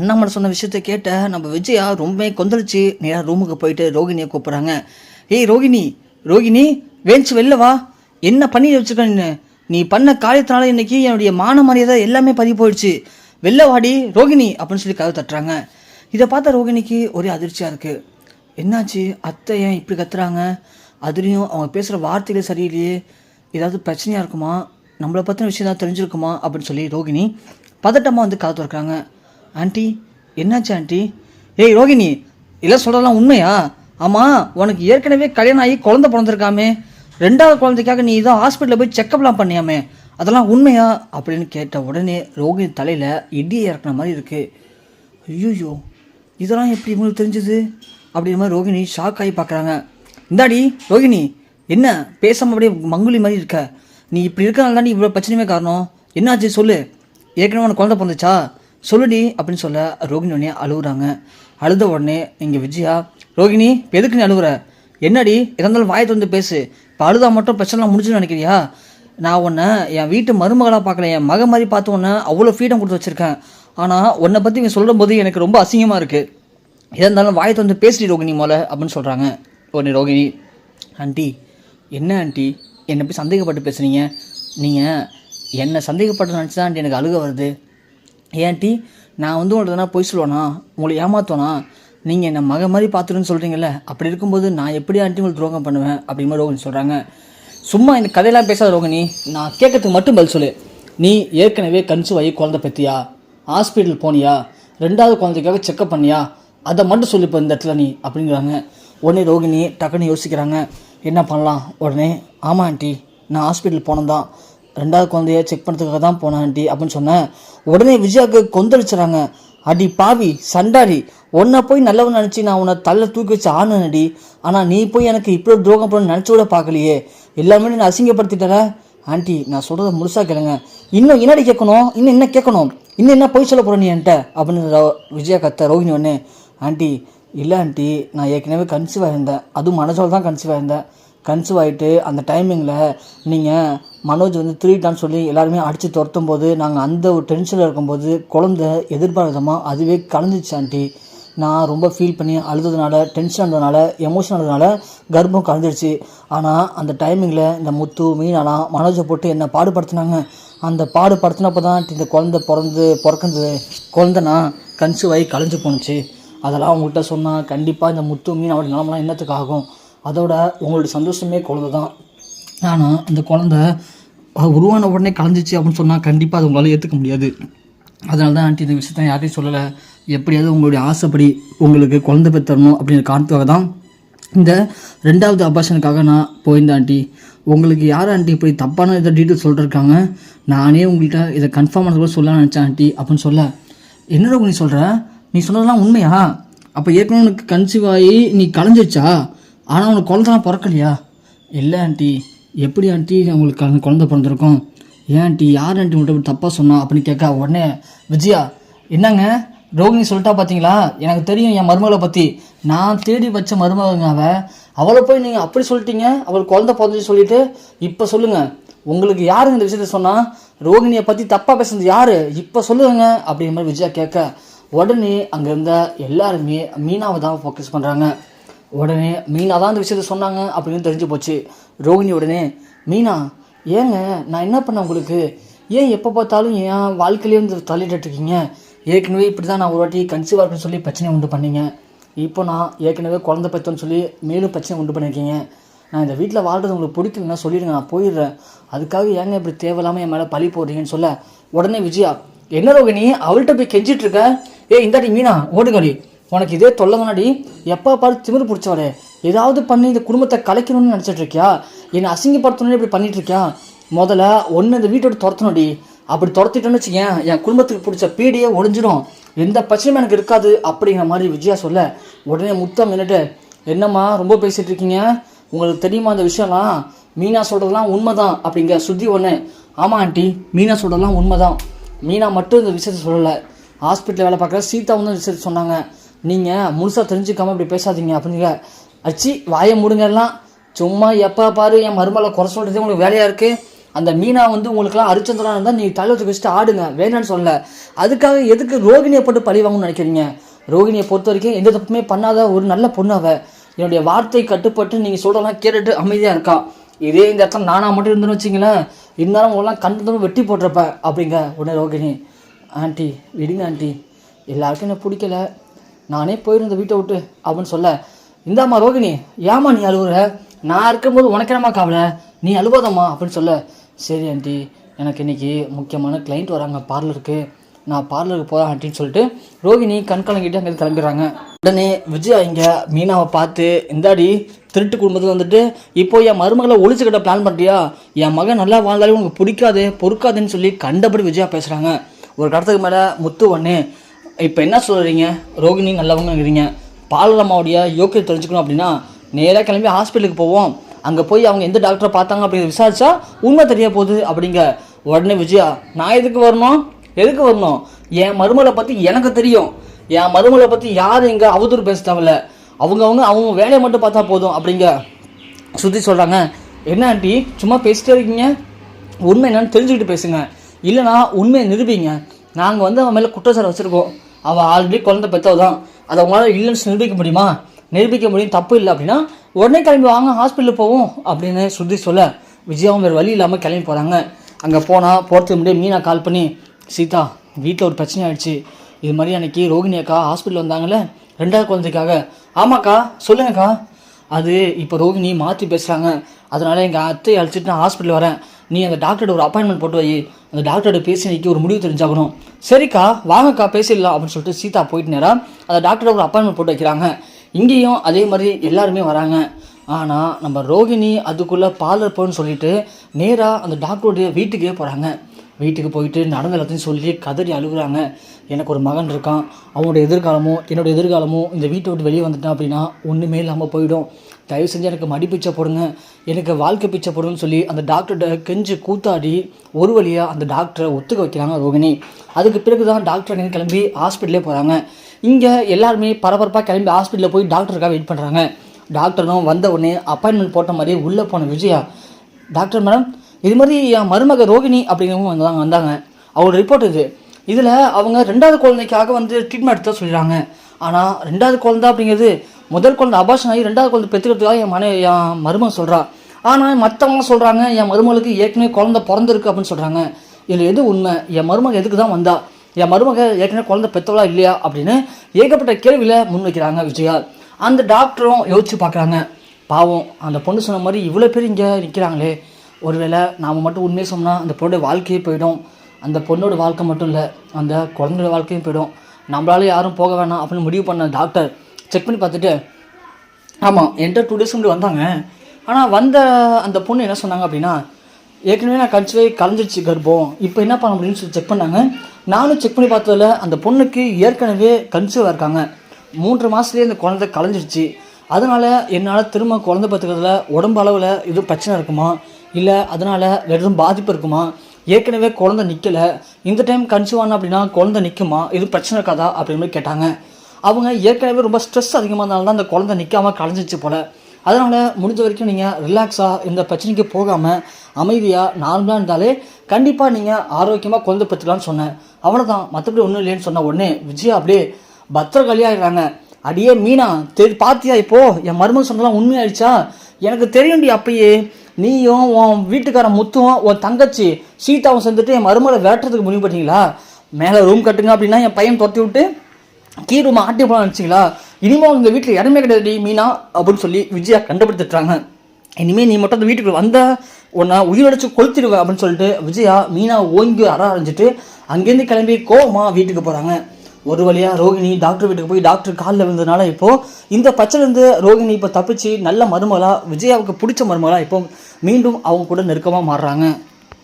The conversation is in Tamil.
அண்ணாமலை சொன்ன விஷயத்த கேட்ட நம்ம விஜயா ரொம்பவே கொந்தளிச்சு நேராக ரூமுக்கு போயிட்டு ரோகிணியை கூப்பிட்றாங்க. ஏய் ரோகிணி ரோகிணி வேஞ்சு வெளில வா. என்ன பண்ணி வச்சிருக்க நீ பண்ண காரியத்தினால இன்னைக்கு என்னுடைய மான மரியாதை எல்லாமே பதி போயிடுச்சு. வெளில வாடி ரோகிணி அப்படின்னு சொல்லி கதை தட்டுறாங்க. இதை பார்த்தா ரோகிணிக்கு ஒரே அதிர்ச்சியாக இருக்குது என்னாச்சு? அத்தை ஏன் இப்படி கத்துறாங்க? அதுலேயும் அவங்க பேசுகிற வார்த்தைகள் சரியில்லையே. ஏதாவது பிரச்சனையாக இருக்குமா? நம்மளை பற்றின விஷயம் தான் தெரிஞ்சிருக்குமா? அப்படின்னு சொல்லி ரோகிணி பதட்டமாக வந்து கதை திறக்கிறாங்க. ஆண்டி என்னாச்சு ஆண்டி? ஏய் ரோகிணி இதெல்லாம் சொல்கிறதெல்லாம் உண்மையா? ஆமாம் உனக்கு ஏற்கனவே கல்யாணம் ஆகி குழந்த பிறந்திருக்காமே. ரெண்டாவது குழந்தைக்காக நீ இதான் ஹாஸ்பிட்டலில் போய் செக்கப்லாம் பண்ணியாமே. அதெல்லாம் உண்மையா? அப்படின்னு கேட்ட உடனே ரோகிணி தலையில் இடியை இறக்குன மாதிரி இருக்குது ஐயோ இதெல்லாம் எப்படி உங்களுக்கு தெரிஞ்சுது? அப்படின்ற மாதிரி ரோகிணி ஷாக் ஆகி பார்க்குறாங்க. இந்தாடி ரோகிணி என்ன பேசாமல் அப்படியே மங்குலி மாதிரி இருக்க? நீ இப்படி இருக்கனால தான் இவ்வளோ பிரச்சனையுமே காரணம். என்னாச்சு சொல்லு. ஏற்கனவே உனக்கு குழந்தை பிறந்துச்சா? சொல்லுடி அப்படின்னு சொல்ல ரோகிணி உடனே அழுகுறாங்க. அழுத உடனே இங்கே விஜயா ரோகிணி இப்போ எதுக்கு நீ அழுகுற? என்னடி? இருந்தாலும் வாயை வந்து பேசு. இப்போ அழுதா மட்டும் பிரச்சனைலாம் முடிஞ்சுன்னு நினைக்கிறியா? நான் உன்னை என் வீட்டு மருமகளாக பார்க்கல என் மக மாதிரி பார்த்து உன்னை அவ்வளோ ஃப்ரீடம் கொடுத்து வச்சுருக்கேன். ஆனால் உன்னை பற்றி இவன் சொல்லும் போது எனக்கு ரொம்ப அசிங்கமாக இருக்குது இருந்தாலும் வாயை வந்து பேசிடி ரோகிணி மோல அப்படின்னு சொல்கிறாங்க உடனே ரோகிணி ஆண்டி என்ன ஆண்டி? என்னை போய் சந்தேகப்பட்டு பேசுகிறீங்க நீங்கள் என்னை சந்தேகப்பட்டு நினச்சி தான் ஆண்டி எனக்கு அழுக வருது. ஏன் நான் வந்து உங்கள்ட்ட எதனா பொய் சொல்லுவேனா? உங்களை ஏமாத்தோனா நீங்கள் என்னை மக மாதிரி பார்த்துருன்னு சொல்கிறீங்கல்ல அப்படி இருக்கும்போது நான் எப்படி ஆண்டி உங்களுக்கு துரோகம் பண்ணுவேன் அப்படிங்கிற ரோகிணி சொல்கிறாங்க சும்மா இந்த கதையெல்லாம் பேசாத ரோகிணி நான் கேட்கறதுக்கு மட்டும் பதில் சொல்லு. நீ ஏற்கனவே கன்சூவாகி குழந்த குழந்தை ஹாஸ்பிட்டல் போனியா? ரெண்டாவது குழந்தைக்காக செக்கப் பண்ணியா? அதை மட்டும் சொல்லி இப்போ இந்த இடத்துல நீ அப்படிங்கிறாங்க. உடனே ரோகிணி டக்குன்னு யோசிக்கிறாங்க. என்ன பண்ணலாம்? உடனே ஆமாம் ஆண்டி நான் ஹாஸ்பிட்டல் போனேன் தான் ரெண்டாவது குழந்தைய செக் பண்ணுறதுக்காக தான் போனேன் ஆண்டி அப்படின்னு சொன்னேன். உடனே விஜயாவுக்கு கொந்தளிச்சுறாங்க. அடி பாவி சண்டாடி உன்னை போய் நல்லவன் நினச்சி நான் உன்னை தள்ள தூக்கி வச்சு ஆனடி ஆனால் நீ போய் எனக்கு இப்படி ஒரு துரோகம் பண்ண நினச்சி கூட பார்க்கலையே. எல்லாமே நான் அசிங்கப்படுத்திட்டல? ஆண்டி நான் சொல்கிறத முழுசாக கேளுங்க. இன்னும் என்னடி கேட்கணும்? இன்னும் என்ன கேட்கணும்? இன்னும் என்ன போய் சொல்ல போகிற நீ என்கிட்ட? அப்படின்னு விஜயா கத்த ரோஹிணி ஒன்று ஆண்டி இல்லை ஆண்டி நான் ஏற்கனவே கன்சீவ் ஆயிருந்தேன். அதுவும் மனசோல் தான் கன்சீவ் ஆயிருந்தேன். கன்சீவ் ஆகிட்டு அந்த டைமிங்கில் நீங்கள் மனோஜ் வந்து திருடிட்டான்னு சொல்லி எல்லாருமே அடித்து துரத்தும் போது நாங்கள் அந்த ஒரு டென்ஷனில் இருக்கும்போது குழந்தை விதமாக அதுவே கலந்துச்சு ஆண்டி. நான் ரொம்ப ஃபீல் பண்ணி அழுததுனால டென்ஷன் ஆனதுனால எமோஷன் ஆனதுனால கர்ப்பம் கலந்துருச்சு ஆனால் அந்த டைமிங்கில் இந்த முத்து மீனாலாம் மனோஜை போட்டு என்னை பாடுபடுத்தினாங்க. அந்த பாடுபடுத்தினப்போ தான் இந்த குழந்தை பிறந்து பிறக்கிறது குழந்தைனா கன்சீவ் ஆகி கலைஞ்சு போணுச்சு. அதெல்லாம் அவங்கள்ட்ட சொன்னால் கண்டிப்பாக இந்த முத்து மீன் அவருடைய நிலமெல்லாம் என்னத்துக்கு ஆகும்? அதோட உங்களுடைய சந்தோஷமே குழந்தை தான் ஆனால் அந்த குழந்தை உருவான உடனே கலைஞ்சிச்சு அப்படின்னு சொன்னால் கண்டிப்பாக அது உங்களால் ஏற்றுக்க முடியாது. அதனால தான் ஆண்டி இந்த விஷயத்த யார்ட்டையும் சொல்லலை. எப்படியாவது உங்களுடைய ஆசைப்படி உங்களுக்கு குழந்தை பெற்றணும் அப்படின்னு காரணத்துக்காக தான் இந்த ரெண்டாவது அபாஷனுக்காக நான் போயிருந்தேன் ஆண்டி உங்களுக்கு யார் ஆண்டி இப்படி தப்பான இதை டீட்டெயில் சொல்லிருக்காங்க? நானே உங்கள்கிட்ட இதை கன்ஃபார்ம் பண்ணது கூட சொல்ல நினச்சேன் ஆண்டி அப்படின்னு சொல்ல. என்னடா நீ சொல்கிற நீ சொன்னதெல்லாம் உண்மையா? அப்போ ஏற்கனவே உனக்கு கன்சீவ் ஆகி நீ கலைஞ்சிருச்சா? ஆனால் உனக்கு குழந்தைலாம் பிறக்கலையா? இல்லை ஆண்டி எப்படி ஆண்டி உங்களுக்கு அந்த குழந்தை பிறந்திருக்கும்? ஏன் ஆண்டி யார் ஆண்டி உங்கள்கிட்ட தப்பாக சொன்னோம் அப்படின்னு கேட்க உடனே விஜயா என்னங்க? ரோகிணி சொல்லிட்டா பார்த்தீங்களா எனக்கு தெரியும் என் மருமகளை பற்றி நான் தேடி வச்ச மருமகங்க அவள் அவளை போய் நீங்கள் அப்படி சொல்லிட்டீங்க. அவள் குழந்தை பிறந்துச்சு சொல்லிவிட்டு இப்போ சொல்லுங்கள் உங்களுக்கு யாருங்க இந்த விஷயத்த சொன்னால் ரோகிணியை பற்றி தப்பாக பேசுனது யார்? இப்போ சொல்லுங்க. அப்படிங்கிற மாதிரி விஜயா கேட்க உடனே அங்கே இருந்த எல்லாருமே மீனாவை தான் ஃபோக்கஸ் பண்ணுறாங்க உடனே மீனா தான் அந்த விஷயத்த சொன்னாங்க அப்படின்னு தெரிஞ்சு போச்சு. ரோகிணி உடனே மீனா ஏங்க நான் என்ன பண்ணேன் உங்களுக்கு? ஏன் எப்போ பார்த்தாலும் என் வாழ்க்கையிலே வந்து தள்ளிட்டு இருக்கீங்க? ஏற்கனவே இப்படி தான் நான் ஒரு வாட்டி கன்சீவ் இருக்குன்னு சொல்லி பிரச்சனை உண்டு பண்ணீங்க. இப்போ நான் ஏற்கனவே குழந்த பெற்றோன்னு சொல்லி மேலும் பிரச்சனை உண்டு பண்ணியிருக்கீங்க. நான் இந்த வீட்டில் வாழ்றது உங்களுக்கு பிடிக்கலன்னா சொல்லிடுங்க நான் போயிடுறேன். அதுக்காக ஏங்க இப்படி தேவையில்லாமல் என் மேலே பழி போடுறீங்கன்னு சொல்ல? உடனே விஜயா என்ன ரோகிணி அவள்கிட்ட போய் கெஞ்சிட்டு இருக்க? ஏ இந்தாட்டி மீனா ஓடுங்கடி. உனக்கு இதே தொல்லை முன்னாடி எப்போ பார்த்து திமிரு பிடிச்சவளே. ஏதாவது பண்ணி இந்த குடும்பத்தை கலைக்கணும்னு நினச்சிட்டு இருக்கியா? என்னை அசிங்கப்படுத்தணும்னு இப்படி பண்ணிட்டு இருக்கியா? முதல்ல ஒன்று இந்த வீட்டோட துரத்தணும்டி. அப்படி துரத்திட்டோன்னு வச்சுக்கேன் என் குடும்பத்துக்கு பிடிச்ச பீடியே ஒழிஞ்சிடும் எந்த பிரச்சனையும் எனக்கு இருக்காது அப்படிங்கிற மாதிரி விஜயா சொல்ல உடனே முத்தம் நின்றுட்டு என்னம்மா ரொம்ப பேசிகிட்டு இருக்கீங்க? உங்களுக்கு தெரியுமா அந்த விஷயம்லாம்? மீனா சொல்கிறதெல்லாம் உண்மைதான் அப்படிங்க சுத்தி ஒன்று ஆமாம் ஆண்டி மீனா சொல்கிறதெல்லாம் உண்மைதான். மீனா மட்டும் இந்த விஷயத்த சொல்லலை. ஹாஸ்பிட்டலில் வேலை பார்க்குற சீதாவும் தான் இந்த விஷயத்த சொன்னாங்க. நீங்கள் முழுசாக தெரிஞ்சுக்காம இப்படி பேசாதீங்க அப்படிங்க அச்சி வாயை மூடுங்க சும்மா எப்போ பாரு என் மருமலை குறை சொல்கிறதே உங்களுக்கு வேலையாக இருக்குது அந்த மீனா வந்து உங்களுக்குலாம் அரிச்சந்திரா இருந்தால் நீங்கள் தலை வச்சு வச்சுட்டு ஆடுங்க. வேணான்னு சொல்லல. அதுக்காக எதுக்கு ரோகிணியை போட்டு பழி வாங்கணும்னு நினைக்கிறீங்க? ரோகிணியை பொறுத்த வரைக்கும் எந்த தப்புமே பண்ணாத ஒரு நல்ல பொண்ணு அவ. என்னுடைய வார்த்தை கட்டுப்பட்டு நீங்கள் சொல்கிறதெல்லாம் கேட்டுட்டு அமைதியாக இருக்கா? இதே இந்த இடத்துல நானாக மட்டும் இருந்துன்னு வச்சிங்களேன் இருந்தாலும் உங்களாம் கண்டு வெட்டி போட்டிருப்பேன் அப்படிங்க உடனே ரோகிணி. ஆண்டி விடுங்க ஆண்டி. எல்லாருக்கும் என்ன பிடிக்கல. நானே போயிருந்த வீட்டை விட்டு அப்படின்னு சொல்ல இந்தாம்மா ரோகிணி ஏம்மா நீ அழுகுற நான் இருக்கும்போது உனக்கு காவலை? நீ அழுவாதம்மா அப்படின்னு சொல்ல சரி ஆண்டி எனக்கு இன்னைக்கு முக்கியமான கிளைண்ட் வராங்க பார்லருக்கு நான் பார்லருக்கு போகிறேன் ஆண்டின்னு சொல்லிட்டு ரோகிணி கண் கலங்கிட்டு அங்கே கிளம்பிடுறாங்க உடனே விஜயா இங்கே மீனாவை பார்த்து இந்தாடி திருட்டு குடும்பத்தில் வந்துட்டு இப்போ என் மருமகளை ஒழிச்சுக்கிட்ட பிளான் பண்ணுறியா என் மகன் நல்லா வாழ்ந்தாலே உனக்கு பிடிக்காது பொறுக்காதுன்னு சொல்லி கண்டபடி விஜயா பேசுகிறாங்க ஒரு கடத்துக்கு மேலே முத்து ஒன்று இப்போ என்ன சொல்கிறீங்க ரோகிணி நல்லவங்கிறீங்க பாலரம்மாவுடைய யோக்கியம் தெரிஞ்சுக்கணும் அப்படின்னா நேராக கிளம்பி ஹாஸ்பிட்டலுக்கு போவோம். அங்கே போய் அவங்க எந்த டாக்டரை பார்த்தாங்க அப்படின்னு விசாரிச்சா உண்மை தெரிய போகுது அப்படிங்க உடனே விஜயா நான் எதுக்கு வரணும்? எதுக்கு வரணும்? என் மருமலை பற்றி எனக்கு தெரியும். என் மருமகளை பற்றி யாரும் இங்கே அவதூறு பேச தேவையில்ல. அவங்கவுங்க அவங்க வேலையை மட்டும் பார்த்தா போதும் அப்படிங்க சுற்றி சொல்கிறாங்க என்ன ஆண்டி சும்மா பேசிட்டே இருக்கீங்க? உண்மை என்னன்னு தெரிஞ்சுக்கிட்டு பேசுங்க. இல்லைனா உண்மையை நிரூபிங்க. நாங்கள் வந்து அவன் மேலே குற்றச்சாட்டு வச்சுருக்கோம். அவள் ஆல்ரெடி குழந்தை பெற்றவ தான் அதை உங்களால் இல்லைன்னு நிரூபிக்க முடியுமா? நிரூபிக்க முடியும். தப்பு இல்லை அப்படின்னா உடனே கிளம்பி வாங்க ஹாஸ்பிட்டலுக்கு போவோம் அப்படின்னு சுத்தி சொல்ல. விஜயாவும் வேறு வழி இல்லாமல் கிளம்பி போகிறாங்க அங்கே போனால் போகிறதுக்கு முன்னாடி மீனா கால் பண்ணி சீதா வீட்டில் ஒரு பிரச்சனை ஆயிடுச்சு. இது மாதிரி அன்னைக்கு ரோகிணி அக்கா ஹாஸ்பிட்டல் வந்தாங்களே ரெண்டாவது குழந்தைக்காக. ஆமாக்கா சொல்லுங்கக்கா. அது இப்போ ரோகிணி மாற்றி பேசுகிறாங்க அதனால் எங்கள் அத்தையை அழைச்சிட்டு நான் ஹாஸ்பிட்டல் வரேன். நீ அந்த டாக்டர்கிட்ட ஒரு அப்பாயின்மெண்ட் போட்டு வை. அந்த டாக்டர்கிட்ட பேசி இன்னைக்கு ஒரு முடிவு தெரிஞ்சாகணும். சரிக்கா வாங்கக்கா பேசிடலாம் அப்படின்னு சொல்லிட்டு சீதா போயிட்டு நேரம் அந்த டாக்டர்கிட்ட ஒரு அப்பாயின்மெண்ட் போட்டு வைக்கிறாங்க. இங்கேயும் அதே மாதிரி எல்லாருமே வராங்க. ஆனால் நம்ம ரோகிணி அதுக்குள்ளே பார்லர் போன்னு சொல்லிட்டு நேராக அந்த டாக்டருடைய வீட்டுக்கே போகிறாங்க வீட்டுக்கு போயிட்டு நடந்த எல்லாத்தையும் சொல்லி கதறி அழுகுறாங்க. எனக்கு ஒரு மகன் இருக்கான். அவனோட எதிர்காலமும் என்னோட எதிர்காலமும் இந்த வீட்டை விட்டு வெளியே வந்துட்டான் அப்படின்னா ஒன்றுமே இல்லாமல் போயிடும். தயவு செஞ்சு எனக்கு மடி பிச்சை போடுங்க. எனக்கு வாழ்க்கை பிச்சை போடுங்கன்னு சொல்லி அந்த டாக்டர்கிட்ட கெஞ்சு கூத்தாடி ஒரு வழியாக அந்த டாக்டரை ஒத்துக்க வைக்கிறாங்க ரோகிணி. அதுக்கு பிறகு தான் டாக்டர் அங்கே கிளம்பி ஹாஸ்பிட்டலே போகிறாங்க இங்கே எல்லாருமே பரபரப்பாக கிளம்பி ஹாஸ்பிட்டலில் போய் டாக்டருக்காக வெயிட் பண்ணுறாங்க டாக்டரும் வந்த உடனே அப்பாயின்மெண்ட் போட்ட மாதிரியே உள்ளே போன விஜயா. டாக்டர் மேடம் இது மாதிரி என் மருமக ரோகிணி அப்படிங்கிறவங்க வந்தாங்க வந்தாங்க. அவரோட ரிப்போர்ட் இது. இதில் அவங்க ரெண்டாவது குழந்தைக்காக வந்து ட்ரீட்மெண்ட் எடுத்த சொல்கிறாங்க ஆனால் ரெண்டாவது குழந்தை அப்படிங்கிறது முதல் குழந்தை அபாஷன் ஆகி ரெண்டாவது குழந்தை பெற்றுக்கிறதுக்காக என் மனை என் மருமகன் சொல்கிறா ஆனால் மற்றவங்க சொல்கிறாங்க என் மருமகளுக்கு ஏற்கனவே குழந்தை பிறந்திருக்கு அப்படின்னு சொல்கிறாங்க இதில் எது உண்மை? என் மருமக எதுக்கு தான் வந்தா? என் மருமக ஏற்கனவே குழந்தை பெற்றவளா இல்லையா? அப்படின்னு ஏகப்பட்ட கேள்வியில் முன் வைக்கிறாங்க விஜயா. அந்த டாக்டரும் யோசிச்சு பார்க்குறாங்க பாவம் அந்த பொண்ணு சொன்ன மாதிரி இவ்வளோ பேர் இங்கே நிற்கிறாங்களே ஒருவேளை நாம் மட்டும் உண்மையை சொன்னால் அந்த பொண்ணோட வாழ்க்கையே போயிடும். அந்த பொண்ணோட வாழ்க்கை மட்டும் இல்லை அந்த குழந்தையோட வாழ்க்கையும் போயிடும். நம்மளால யாரும் போக வேணாம் அப்படின்னு முடிவு பண்ண டாக்டர் செக் பண்ணி பார்த்துட்டு ஆமாம் என்கிட்ட டூ டேஸ் முன்னாடி வந்தாங்க. ஆனால் வந்த அந்த பொண்ணு என்ன சொன்னாங்க அப்படின்னா ஏற்கனவே நான் கன்சிவே கலைஞ்சிருச்சு கர்ப்பம் இப்போ என்ன பண்ண முடியும்னு சொல்லி செக் பண்ணாங்க. நானும் செக் பண்ணி பார்த்ததுல அந்த பொண்ணுக்கு ஏற்கனவே கன்சீவாக இருக்காங்க. மூன்று மாதத்துலேயே அந்த குழந்தை கலைஞ்சிருச்சு. அதனால் என்னால் திரும்ப குழந்த பார்த்துக்கிறதுல உடம்பு அளவில் எதுவும் பிரச்சனை இருக்குமா? இல்லை அதனால் வேறு எதுவும் பாதிப்பு இருக்குமா? ஏற்கனவே குழந்த நிற்கலை இந்த டைம் கன்சீவ் ஆன அப்படின்னா குழந்த நிற்குமா இது பிரச்சனை இருக்காதா? அப்படின்னு மாதிரி கேட்டாங்க. அவங்க ஏற்கனவே ரொம்ப ஸ்ட்ரெஸ் அதிகமாக இருந்தாலும் தான் அந்த குழந்தை நிற்காமல் கலைஞ்சிச்சு போல். அதனால் முடிஞ்ச வரைக்கும் நீங்கள் ரிலாக்ஸாக இந்த பிரச்சனைக்கு போகாமல் அமைதியாக நார்மலாக இருந்தாலே கண்டிப்பாக நீங்கள் ஆரோக்கியமாக குழந்தை பெற்றுக்கலாம்னு சொன்னேன். அவ்வளோதான் மற்றபடி ஒன்றும் இல்லைன்னு சொன்ன உடனே விஜயா அப்படியே பத்திரகாளியாகிடுறாங்க அடியே மீனா தெரி பார்த்தியா இப்போ? என் மருமக சொன்னலாம் உண்மையாயிடுச்சா? எனக்கு தெரியும்டி அப்பயே. நீயும் உன் வீட்டுக்காரன் முத்தும் உன் தங்கச்சி சீதாவும் சேர்ந்துட்டு என் மருமகளை வேட்டுறதுக்கு முடிவு பண்ணிங்களா மேலே ரூம் கட்டுங்க அப்படின்னா என் பையன் துரத்தி விட்டு கீ ரூம் ஆட்டி போலாம் நினச்சிங்களா? இனிமேல் உங்கள் வீட்டில் இடமே கிடையாது மீனா அப்படின்னு சொல்லி விஜயா கண்டுபிடித்துட்றாங்க இனிமேல் நீ மட்டும் அந்த வீட்டுக்கு வந்தால் உன்னை உயிரடிச்சு கொளுத்திடுவேன் அப்படின்னு சொல்லிட்டு விஜயா மீனா ஓங்கி அற ஆரம்பிச்சிட்டு அங்கேருந்து கிளம்பி கோவமாக வீட்டுக்கு போகிறாங்க ஒரு வழியாக ரோகிணி டாக்டர் வீட்டுக்கு போய் டாக்டர் காலில் விழுந்ததுனால இப்போது இந்த பச்சைலேருந்து ரோகிணி இப்போ தப்பிச்சு நல்ல மருமகளாக விஜயாவுக்கு பிடிச்ச மருமகளாக இப்போ மீண்டும் அவங்க கூட நெருக்கமாக மாறுறாங்க.